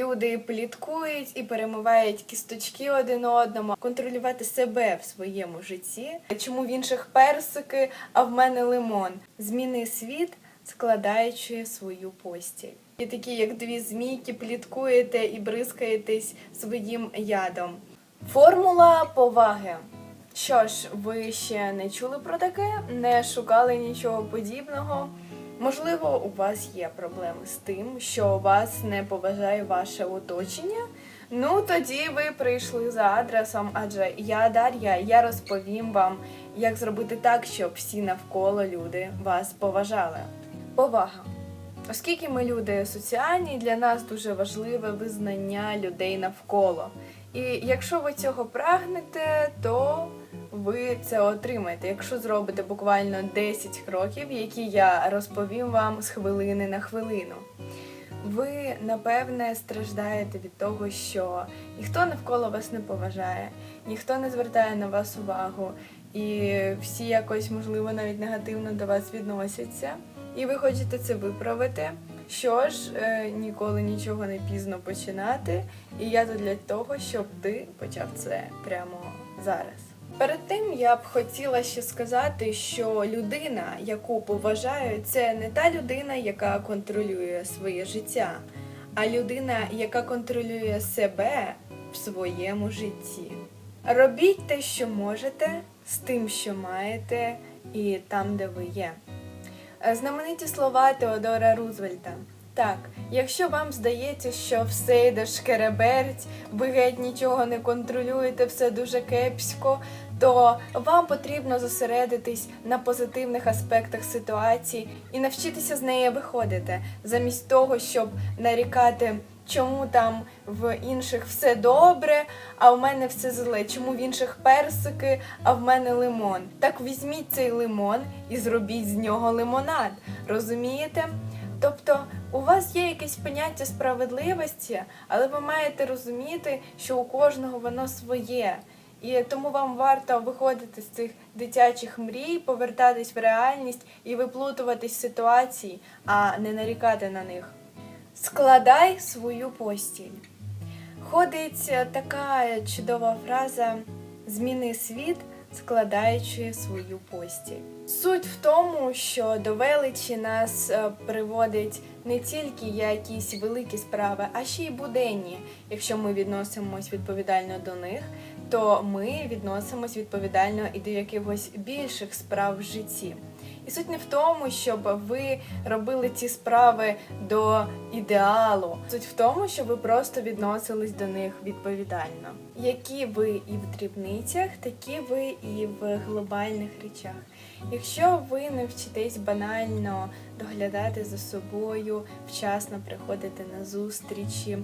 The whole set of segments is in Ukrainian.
люди пліткують і перемивають кісточки один одному, контролювати себе в своєму житті. Чому в інших персики, а в мене лимон? Зміни світ, складаючи свою постіль. І такі, як дві змійки, пліткуєте і бризкаєтесь своїм ядом. Формула поваги. Що ж, ви ще не чули про таке, не шукали нічого подібного. Можливо, у вас є проблеми з тим, що вас не поважає ваше оточення. Ну тоді ви прийшли за адресом, адже я Дар'я, я розповім вам, як зробити так, щоб всі навколо люди вас поважали. Повага. Оскільки ми люди соціальні, для нас дуже важливе визнання людей навколо. І якщо ви цього прагнете, то ви це отримаєте, якщо зробите буквально 10 кроків, які я розповім вам з хвилини на хвилину. Ви напевне страждаєте від того, що ніхто навколо вас не поважає, ніхто не звертає на вас увагу, і всі якось, можливо, навіть негативно до вас відносяться, і ви хочете це виправити. Що ж, е, ніколи нічого не пізно починати, і я тут для того, щоб ти почав це прямо зараз. Перед тим я б хотіла ще сказати, що людина, яку поважаю, це не та людина, яка контролює своє життя, а людина, яка контролює себе в своєму житті. Робіть те, що можете, з тим, що маєте, і там, де ви є. Знамениті слова Теодора Рузвельта. Так, якщо вам здається, що все йде шкереберть, ви геть нічого не контролюєте, все дуже кепсько, то вам потрібно зосередитись на позитивних аспектах ситуації і навчитися з неї виходити, замість того, щоб нарікати, чому там в інших все добре, а в мене все зле, чому в інших персики, а в мене лимон. Так візьміть цей лимон і зробіть з нього лимонад. Розумієте? Тобто у вас є якесь поняття справедливості, але ви маєте розуміти, що у кожного воно своє. І тому вам варто виходити з цих дитячих мрій, повертатись в реальність і виплутуватись з ситуацій, а не нарікати на них. Складай свою постіль. Ходить така чудова фраза Зміни світ, складаючи свою постіль. Суть в тому, що до величі нас е, приводить не тільки якісь великі справи, а ще й буденні. Якщо ми відносимось відповідально до них, то ми відносимось відповідально і до якихось більших справ в житті. І суть не в тому, щоб ви робили ці справи до ідеалу. Суть в тому, щоб ви просто відносились до них відповідально. Які ви і в дрібницях, такі ви і в глобальних речах. Якщо ви навчитесь банально доглядати за собою, вчасно приходити на зустрічі,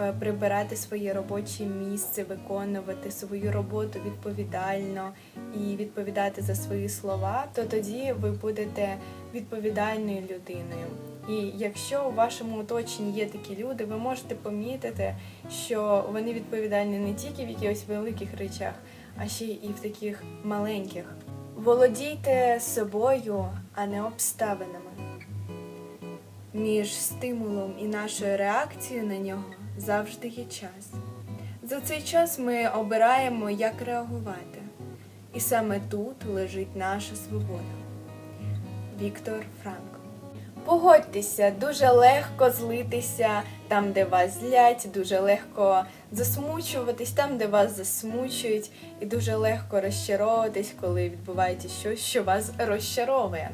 е, прибирати своє робоче місце, виконувати свою роботу відповідально і відповідати за свої слова, то тоді ви будете відповідальною людиною. І якщо у вашому оточенні є такі люди, ви можете помітити, що вони відповідальні не тільки в якихось великих речах, а ще й в таких маленьких. Володійте собою, а не обставинами. Між стимулом і нашою реакцією на нього завжди є час. За цей час ми обираємо, як реагувати. І саме тут лежить наша свобода. Віктор Франкл. Погодьтеся, дуже легко злитися там, де вас злять, дуже легко засмучуватись там, де вас засмучують, і дуже легко розчаровуватись, коли відбувається щось, що вас розчаровує.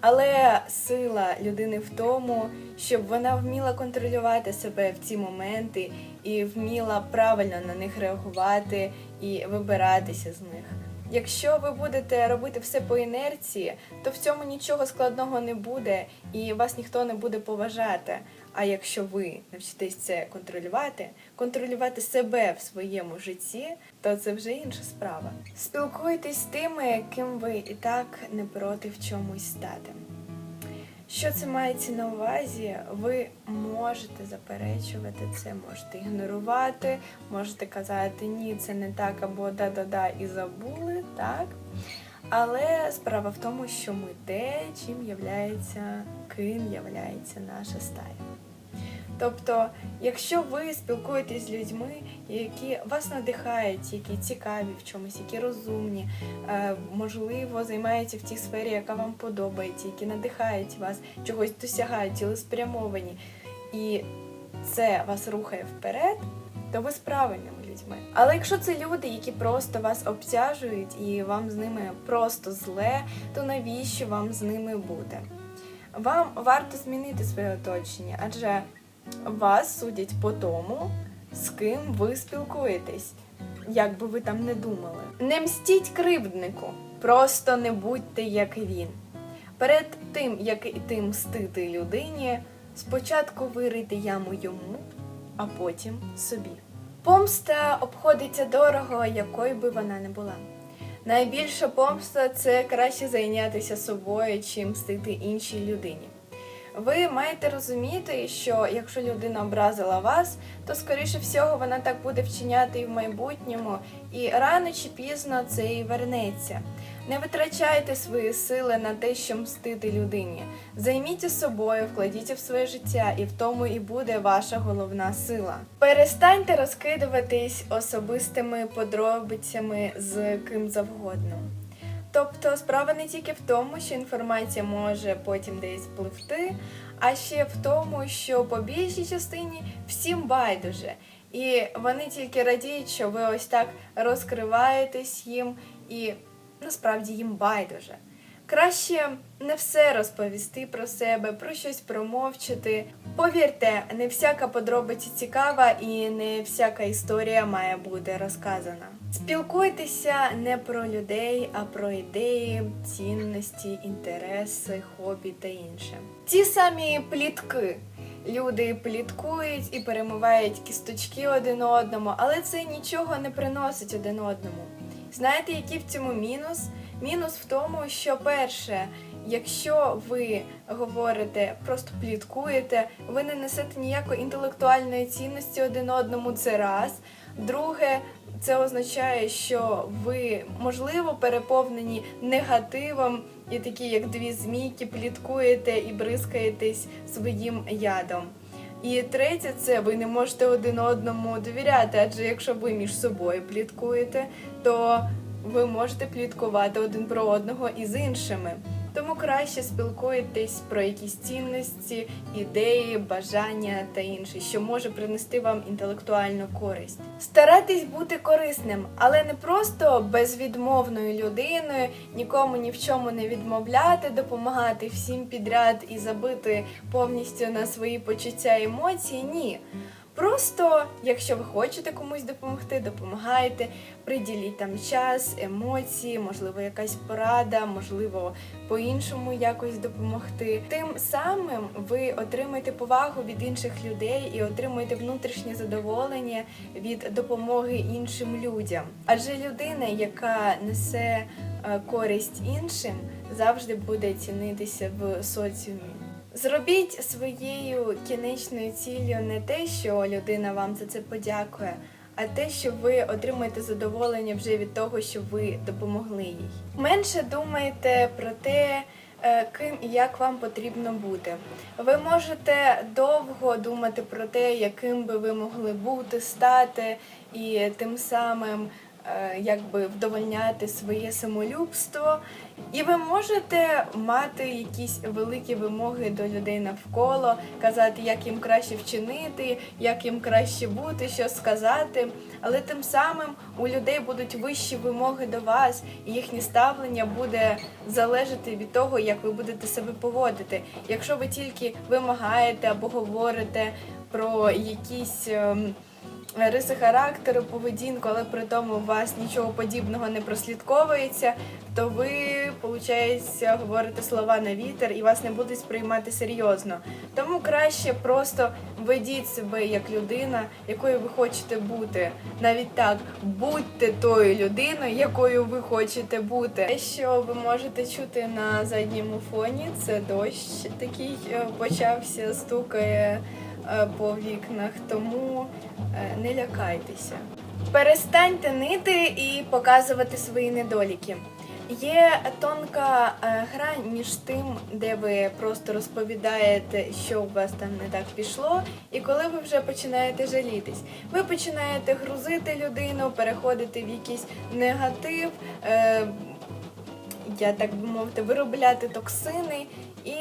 Але сила людини в тому, щоб вона вміла контролювати себе в ці моменти і вміла правильно на них реагувати і вибиратися з них. Якщо ви будете робити все по інерції, то в цьому нічого складного не буде і вас ніхто не буде поважати. А якщо ви навчитесь це контролювати, контролювати себе в своєму житті, то це вже інша справа. Спілкуйтесь з тими, ким ви і так не проти в чомусь стати. Що це мається на увазі? Ви можете заперечувати це, можете ігнорувати, можете казати ні, це не так, або да-да-да і забули, так? Але справа в тому, що ми те, чим являється, ким являється наша стая. Тобто, якщо ви спілкуєтесь з людьми, які вас надихають, які цікаві в чомусь, які розумні, е, можливо, займаються в тій сфері, яка вам подобається, які надихають вас, чогось досягають, цілеспрямовані, і це вас рухає вперед, то ви з правильними людьми. Але якщо це люди, які просто вас обтяжують і вам з ними просто зле, то навіщо вам з ними бути? Вам варто змінити своє оточення, адже вас судять по тому, з ким ви спілкуєтесь, як би ви там не думали. Не мстіть кривднику, просто не будьте як він. Перед тим, як іти мстити людині, спочатку вирийте яму йому, а потім собі. Помста обходиться дорого, якою би вона не була. Найбільша помста це краще зайнятися собою, чим мстити іншій людині. Ви маєте розуміти, що якщо людина образила вас, то скоріше всього вона так буде вчиняти і в майбутньому, і рано чи пізно це і вернеться. Не витрачайте свої сили на те, що мстити людині. Займіться собою, вкладіться в своє життя, і в тому і буде ваша головна сила. Перестаньте розкидуватись особистими подробицями з ким завгодно. Тобто справа не тільки в тому, що інформація може потім десь пливти, а ще в тому, що по більшій частині всім байдуже. І вони тільки радіють, що ви ось так розкриваєтесь їм, і насправді їм байдуже. Краще не все розповісти про себе, про щось промовчати. Повірте, не всяка подробиця цікава і не всяка історія має бути розказана. Спілкуйтеся не про людей, а про ідеї, цінності, інтереси, хобі та інше. Ті самі плітки. Люди пліткують і перемивають кісточки один одному, але це нічого не приносить один одному. Знаєте, який в цьому мінус? Мінус в тому, що перше, якщо ви говорите, просто пліткуєте, ви не несете ніякої інтелектуальної цінності один одному. Це раз. Друге, це означає, що ви можливо переповнені негативом і такі, як дві змійки, пліткуєте і бризкаєтесь своїм ядом. І третє, це ви не можете один одному довіряти, адже якщо ви між собою пліткуєте, то ви можете пліткувати один про одного і з іншими. Тому краще спілкуйтесь про якісь цінності, ідеї, бажання та інше, що може принести вам інтелектуальну користь. Старайтесь бути корисним, але не просто безвідмовною людиною, нікому ні в чому не відмовляти, допомагати всім підряд і забити повністю на свої почуття і емоції. Ні. Просто, якщо ви хочете комусь допомогти, допомагайте, приділіть там час, емоції, можливо, якась порада, можливо, по-іншому якось допомогти. Тим самим ви отримаєте повагу від інших людей і отримуєте внутрішнє задоволення від допомоги іншим людям. Адже людина, яка несе е, користь іншим, завжди буде цінитися в соціумі. Зробіть своєю кінечною ціллю не те, що людина вам за це подякує, а те, що ви отримаєте задоволення вже від того, що ви допомогли їй. Менше думайте про те, е, ким і як вам потрібно бути. Ви можете довго думати про те, яким би ви могли бути, стати, і тим самим е, якби вдовольняти своє самолюбство. І ви можете мати якісь великі вимоги до людей навколо, казати, як їм краще вчинити, як їм краще бути, що сказати. Але тим самим у людей будуть вищі вимоги до вас, і їхнє ставлення буде залежати від того, як ви будете себе поводити. Якщо ви тільки вимагаєте або говорите про якісь. Ем, риси характеру, поведінку, але при тому у вас нічого подібного не прослідковується, то ви, виходить, говорите слова на вітер і вас не будуть сприймати серйозно. Тому краще просто ведіть себе як людина, якою ви хочете бути. Навіть так, будьте тою людиною, якою ви хочете бути. Те, що ви можете чути на задньому фоні, це дощ такий е, почався, стукає е, по вікнах, тому е, не лякайтеся. Перестаньте нити і показувати свої недоліки. Є тонка е, грань між тим, де ви просто розповідаєте, що у вас там не так пішло, і коли ви вже починаєте жалітись. Ви починаєте грузити людину, переходити в якийсь негатив. Е, я так би мовити, виробляти токсини, і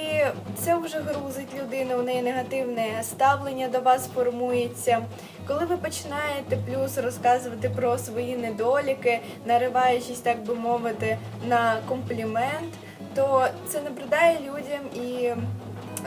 це вже грузить людину, у неї негативне ставлення до вас формується. Коли ви починаєте плюс розказувати про свої недоліки, нариваючись, так би мовити, на комплімент, то це набридає людям і.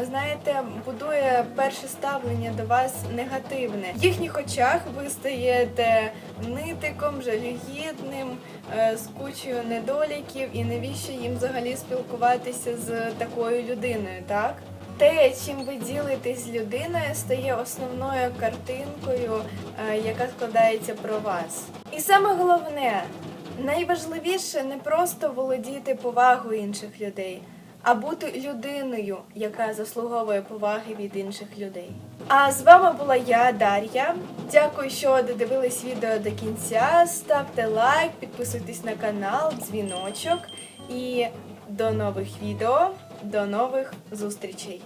Знаєте, будує перше ставлення до вас негативне. В їхніх очах ви стаєте нитиком, жалюгідним, е, з кучою недоліків, і навіщо їм взагалі спілкуватися з такою людиною, так? Те, чим ви ділитесь з людиною, стає основною картинкою, е, яка складається про вас. І саме головне, найважливіше не просто володіти повагою інших людей, а бути людиною, яка заслуговує поваги від інших людей. А з вами була я, Дар'я. Дякую, що додивились відео до кінця. Ставте лайк, підписуйтесь на канал, дзвіночок і до нових відео, до нових зустрічей.